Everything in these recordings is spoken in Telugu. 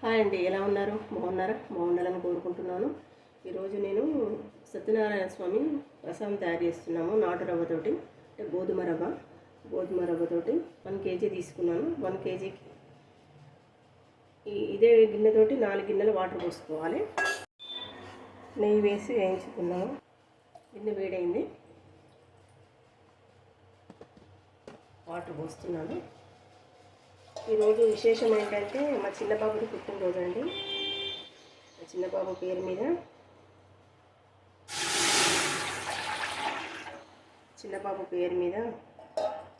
హాయ్ అండి ఎలా ఉన్నారు? బాగున్నారా? బాగుండాలని కోరుకుంటున్నాను. ఈరోజు నేను సత్యనారాయణ స్వామి రసం తయారు చేస్తున్నాము నాటు రవ్వతోటి అంటే గోధుమ రవ్వ గోధుమ రవ్వతోటి వన్ కేజీ తీసుకున్నాను. వన్ కేజీకి ఈ ఇదే గిన్నెతోటి నాలుగు గిన్నెలు వాటర్ పోసుకోవాలి. నెయ్యి వేసి వేయించుకున్నాము గిన్నె వేడైంది. వాటర్ పోస్తున్నాను. ఈరోజు విశేషం ఏంటంటే మా చిన్నబాబుని పుట్టినరోజు అండి మా చిన్న బాబు పేరు మీద చిన్న బాబు పేరు మీద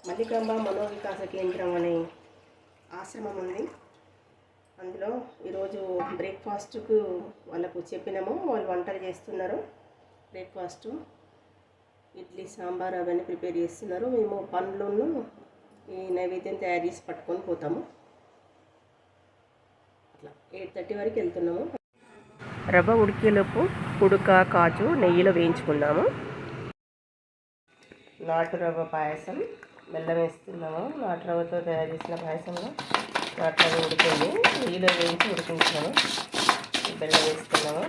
మల్లికాంబ మనోవికాస కేంద్రం అనే ఆశ్రమం ఉంది. అందులో ఈరోజు బ్రేక్ఫాస్ట్కు వాళ్ళకు చెప్పినాము. వాళ్ళు వంటలు చేస్తున్నారు. బ్రేక్ఫాస్ట్ ఇడ్లీ సాంబార్ అవన్నీ ప్రిపేర్ చేస్తున్నారు. మేము పండ్లను ఈ నైవేద్యం తయారు చేసి పట్టుకొని పోతాము. అట్లా ఎయిట్ థర్టీ వరకు వెళ్తున్నాము. రవ్వ ఉడికేలోపు ఉడక కాజు నెయ్యిలో వేయించుకుందాము. నాటు రవ్వ పాయసం బెల్లం వేస్తున్నాము. నాటు రవ్వతో తయారు చేసిన పాయసంలో నాటు రవ్వ ఉడికింది. నెయ్యిలో వేయించి ఉడికించాము. బెల్లం వేస్తున్నాము.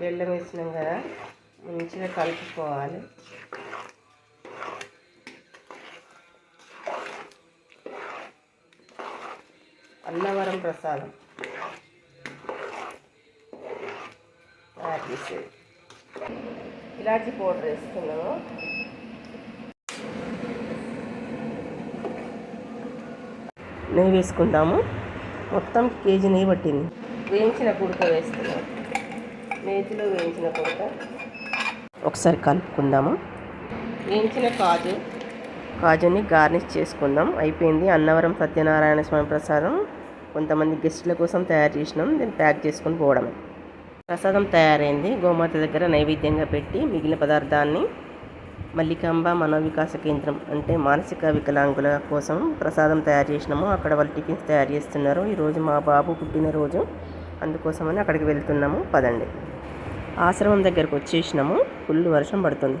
బెల్లం వేసినాం కదా మంచిగా కలుపుకోవాలి. అన్నవరం ప్రసాదం. తయారు చేసేది. పౌడర్ వేస్తున్నాము నెయ్యి వేసుకుందాము. మొత్తం కేజీ నెయ్యి పట్టింది. వేయించిన కుడక వేస్తున్నాం నేతిలో వేయించిన కుడక ఒకసారి కలుపుకుందాము. వేయించిన కాజు. కాజుని గార్నిష్ చేసుకుందాం. అయిపోయింది. అన్నవరం సత్యనారాయణ స్వామి ప్రసాదం. కొంతమంది గెస్టుల కోసం తయారు చేసినాం. దీన్ని ప్యాక్ చేసుకొని పోవడమే. ప్రసాదం తయారైంది. గోమాత దగ్గర నైవేద్యంగా పెట్టి మిగిలిన పదార్థాన్ని మల్లికాంబ మనోవికాస కేంద్రం అంటే మానసిక వికలాంగుల కోసం ప్రసాదం తయారు చేసినాము. అక్కడ వాళ్ళు టిఫిన్స్ తయారు చేస్తున్నారు. ఈరోజు మా బాబు పుట్టినరోజు. అందుకోసమని అక్కడికి వెళ్తున్నాము. పదండి. ఆశ్రమం దగ్గరకు వచ్చేసినాము. ఫుల్ వర్షం పడుతుంది.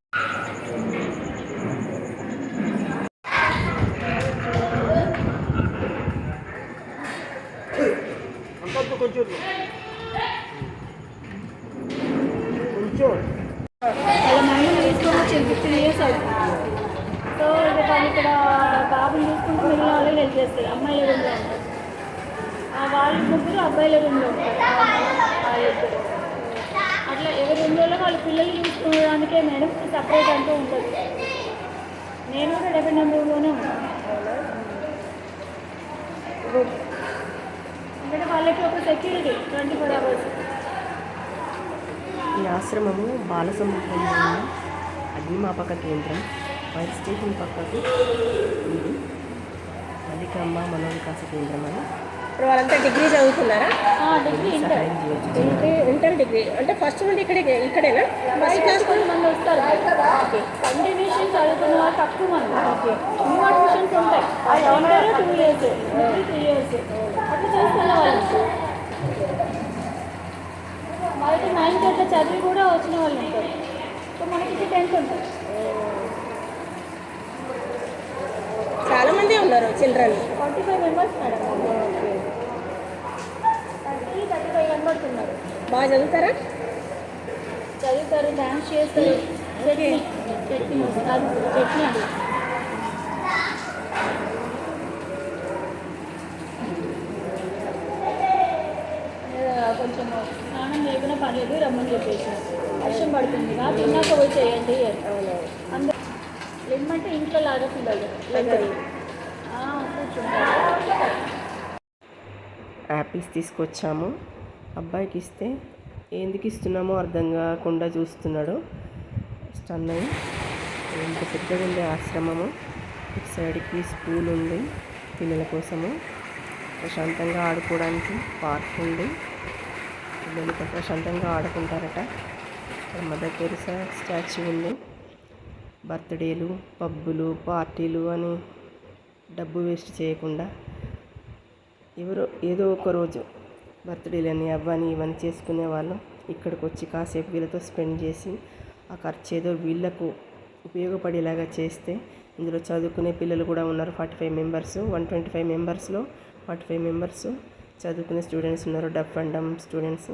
అది కొంచెం. కొంచెం. వాళ్ళ మమ్మీని తీసుకొని వచ్చింది ఫిఫ్టీన్ ఇయర్స్ అవుతుంది సో ఇక ఇక్కడ బాబుని చూసుకుంటూ మిగిలిన వాళ్ళే హెల్ప్ చేస్తారు అమ్మాయిల రూమ్లో ఉంటారు ఆ వాళ్ళు ముగ్గురు అబ్బాయిల రూమ్లో ఉంటారు వాళ్ళిద్దరు అట్లా ఎవరి రూమ్లో వాళ్ళ పిల్లలు చూసుకోవడానికే మేడం సపరేట్ అంటూ ఉంటుంది. నేను కూడా డెబ్బై నెంబర్ ఉంటాను సెక్యూరిటీ ట్వంటీ ఫోర్ అవర్స్. ఈ ఆశ్రమము బాల సముద్రంలో ఉన్న అగ్నిమాపక కేంద్రం. ఫైర్ స్టేషన్ పక్కకు ఉంది మల్లికమ్మ మనోవికాస కేంద్రం అని. ఇప్పుడు వాళ్ళంతా డిగ్రీ చదువుతున్నారా? Degree inter. Degree inter degree. అంటే ఫస్ట్ నుండి ఇక్కడే ఇక్కడేనా? ఫస్ట్ క్లాస్ కొంత మంది వస్తారు. కంటిన్యూషన్ చదువుతున్న వాళ్ళు తక్కువ మంది. ఓకే. న్యూ అడ్మిషన్స్ ఉంటాయి. Two years degree three years అట్లా చదువుతున్న వాళ్ళు. బయట నైన్త్ అట్లా చదివి కూడా వచ్చిన వాళ్ళు ఉంటారు. సో మనకి టెన్త్ ఉంటుంది. చాలా మంది ఉన్నారు children. Forty five members madam. Thirty thirty five members ఉన్నారు. బాగా చదువుతారా? చదువుతారు డాన్స్ చేస్తారు. చట్నీ చట్నీ అది చట్నీ కొంచెం స్నానం లేకుండా పర్లేదు రమ్మని చెప్పేసి. వర్షం పడుతుంది. రా తిన్నాక పోయి చేయండి అందరూ లేమంటే ఇంట్లో లాగా పిల్లలు. యాపిల్స్ తీసుకొచ్చాము. అబ్బాయికి ఇస్తే ఎందుకు ఇస్తున్నామో అర్థం కాకుండా చూస్తున్నాడు. స్టన్ అయ్యి. ఇంత పెద్దగా ఉండే ఆశ్రమము. ఇటు సైడ్కి స్కూల్ ఉంది. పిల్లల కోసము. ప్రశాంతంగా ఆడుకోవడానికి పార్క్ ఉంది. పిల్లలు ప్రశాంతంగా ఆడుకుంటారట. ఇక్కడ మదర్ తెరిసా స్టాచ్యూ ఉంది. బర్త్డేలు పబ్బులు పార్టీలు అని డబ్బు వేస్ట్ చేయకుండా ఎవరో ఏదో ఒక రోజు బర్త్డేలని అవ్వని ఇవన్నీ చేసుకునే వాళ్ళు. ఇక్కడికి వచ్చి కాసేపు వీళ్ళతో స్పెండ్ చేసి ఆ ఖర్చు ఏదో వీళ్ళకు ఉపయోగపడేలాగా చేస్తే ఇందులో చదువుకునే పిల్లలు కూడా ఉన్నారు. Forty five members one twenty five మెంబర్స్లో ఫార్టీ ఫైవ్ మెంబర్స్ చదువుకునే స్టూడెంట్స్ ఉన్నారు డఫ్ అండ్ డమ్ స్టూడెంట్స్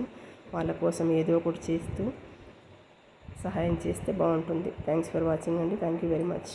వాళ్ళ కోసం ఏదో ఒకటి చేస్తూ సహాయం చేస్తే బాగుంటుంది. థ్యాంక్స్ ఫర్ వాచింగ్ అండి. Thank you very much